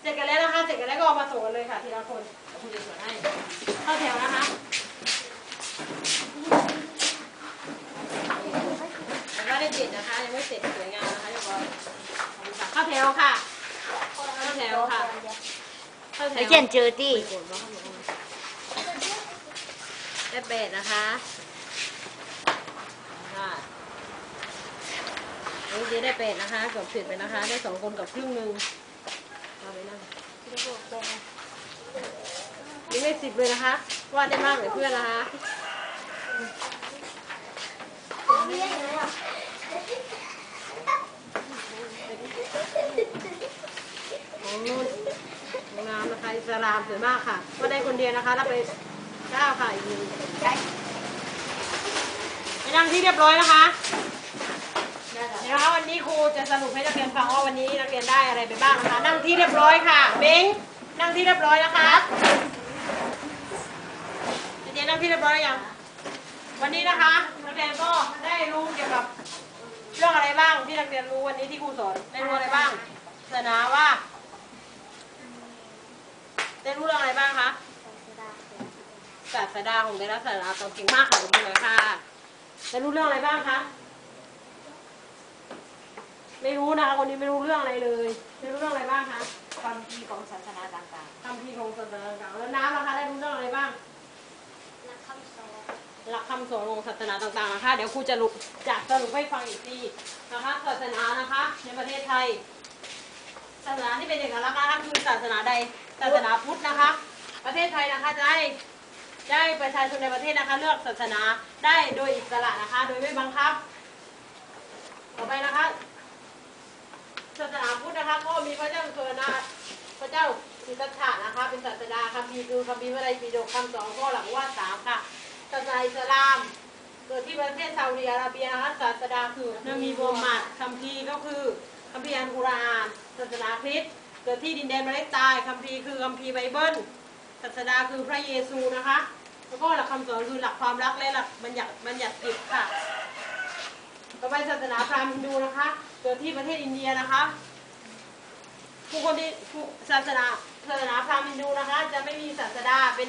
เสร็จกันแล้วนะคะ เสร็จกันแล้วก็เอามาส่งกันเลยค่ะทีละคนเดี๋ยวคุณจะสวนให้เข้าแถวนะคะแต่ว่าได้ติดนะคะ ยังไม่เสร็จสวยงามนะคะเรียบร้อยขอบคุณค่ะเข้าแถวค่ะ เข้าแถวค่ะเข้าแถไอ้วเจนเจอตีได้เป็ดนะคะค่ะนี่เจ๊ได้เป็ดนะคะเกือบสิบไปนะคะ ได้สองคนกับครึ่งหนึ่ง เอาไปนั่งยังได้สิบเลยนะคะวาดได้มากเลยเพื่อนนะคะของนุ่นของน้ำนะคะอิสลามสวยมากค่ะก็ได้คนเดียวนะคะรับไปเก้าค่ะอีกหนึ่งไปนั่งที่เรียบร้อยนะคะเดี๋ยวนะคะ วันนี้ครูจะสรุปให้นักเรียนฟังว่าวันนี้นักเรียนได้อะไรไปบ้างนะคะ นั่งที่เรียบร้อยค่ะ เบงนั่งที่เรียบร้อยนะคะเจ๊นั่งที่เรียบร้อยอยัง วันนี้นะคะนักเรียนก็ได้รู้เกี่ยวกับเรื่องอะไรบ้างที่นักเรียนรู้วันนี้ที่ครูสอนได้รู้อะไรบ้างศาสนาว่าได้รู้เรื่องอะไรบ้างคะศาสดาของได้รับศาสนาตอนเก่งมากค่ะขอบคุณเลยค่ะได้รู้เรื่องอะไรบ้างคะ ไม่รู้นะคะคนนี้ไม่รู้เรื่องอะไรเลย ไม่รู้เรื่องอะไรบ้างคะความดีของศาสนาต่างคำพีร์ของศาสนาต่างๆแล้วน้ำนะคะได้รู้เรื่องอะไรบ้างหลักคำสอนของศาสนาต่างๆนะคะเดี๋ยวครูจะลุจะสรุปให้ฟังอีกทีนะคะศาสนานะคะในประเทศไทย ศาสนาที่เป็นเอกลักษณ์นะคะคือศาสนาใดศาสนาพุทธนะคะ ประเทศไทยนะคะจะได้ได้ประชาชนในประเทศนะคะ เลือกศาสนาได้โดยอิสระนะคะ โดยไม่บังคับ ต่อไปนะคะ ศาสนาพุทธนะคะ ก็มีพระเจ้าสุวรรณพระเจ้า สิทธัตถะนะคะ เป็นศาสดาคัมภีร์คือคัมภีร์วะไรปิฎกคำสองข้อหลังว่าสามค่ะศาสนาอิสลาม เกิดที่ประเทศซาอุดิอาระเบียนะคะศาสดาคือนบีมูฮัมหมัดคัมภีร์ก็คือคัมภีร์อัลกุรอานศาสนาคริสต์เกิดที่ดินแดนมาเลใต้คัมภีร์คือคัมภีร์ไบเบิลศาสดาคือพระเยซูนะคะ แล้วก็หลักคำสอนคือหลักความรักและหลักบัญญัติบัญญัติกิจค่ะ ต่อไปศาสนาพราหมณ์ฮินดูนะคะ เกิดที่ประเทศอินเดียนะคะ ผู้คนที่ผู้ศาสนาศาสนาพราหมณ์ฮินดูนะคะ จะไม่มีศาสดาเป็น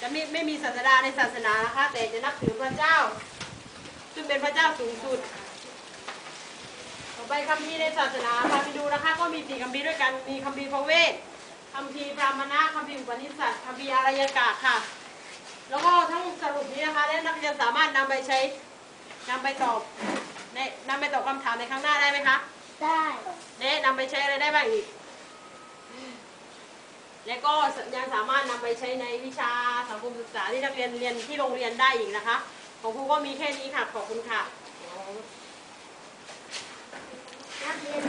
จะไม่ไม่มีศาสดาในศาสนานะคะ แต่จะนับถือพระเจ้า ซึ่งเป็นพระเจ้าสูงสุด ต่อไปคัมภีร์ในศาสนาพราหมณ์ฮินดูนะคะ ก็มีสี่คัมภีร์ด้วยกันมีคัมภีร์พระเวทคัมภีร์พรามณะคัมภีร์อุปนิสัตคัมภีร์อารยกะค่ะ แล้วก็ทั้งสรุปนี้นะคะและนักเรียนสามารถนำไปใช้นำไปตอบในนำไปตอบคำถามในครั้งหน้าได้ไหมคะ ได้เน่นำไปใช้อะไรได้บ้างอีก และก็ยังสามารถนำไปใช้ในวิชาสังคมศึกษาที่นักเรียนเรียนที่โรงเรียนได้อีกนะคะ ของครูก็มีแค่นี้ค่ะ ขอบคุณค่ะนักเรียน